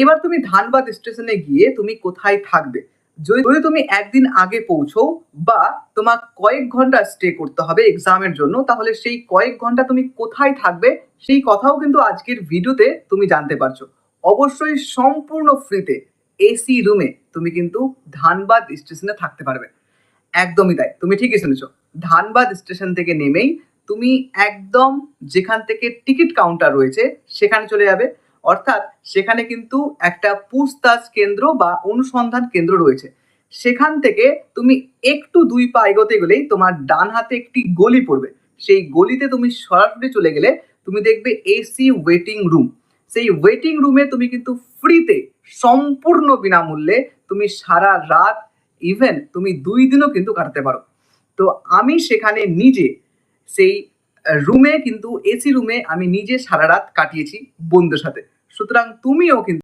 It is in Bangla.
এবার তুমি ধানবাদ স্টেশনে গিয়ে তুমি কোথায় থাকবে? যদি তুমি একদিন আগে পৌঁছো বা তোমার কয়েক ঘণ্টা স্টে করতে হবে এক্সামের জন্য, তাহলে সেই কয়েক ঘণ্টা তুমি কোথায় থাকবে সেই কথাও কিন্তু আজকের ভিডিওতে তুমি জানতে পারছ। অবশ্যই সম্পূর্ণ ফ্রিতে এসি রুমে তুমি কিন্তু ধানবাদ স্টেশনে থাকতে পারবে। একদমই তাই, তুমি ঠিকই শুনেছো। ধানবাদ স্টেশন থেকে নেমেই তুমি একদম যেখান থেকে টিকিট কাউন্টার রয়েছে, সেখানে চলে যাবে। অর্থাৎ সেখানে কিন্তু একটা পুছতাছ কেন্দ্র বা অনুসন্ধান কেন্দ্র রয়েছে। সেখান থেকে তুমি একটু দুই পা এগোতে গেলেই তোমার ডান হাতে একটি গলি পড়বে। সেই গলিতে তুমি সরাসরি চলে গেলে তুমি দেখবে এসি ওয়েটিং রুম। সেই ওয়েটিং রুমে তুমি কিন্তু ফ্রিতে সম্পূর্ণ বিনামূল্যে তুমি সারা রাত, ইভেন তুমি দুই দিনও কিন্তু কাটাতে পারো। তো আমি সেখানে নিজে সেই রুমে কিন্তু এসি রুমে আমি নিজে সারা রাত কাটিয়েছি বন্ধুদের সাথে। সুতরাং তুমিও কিন্তু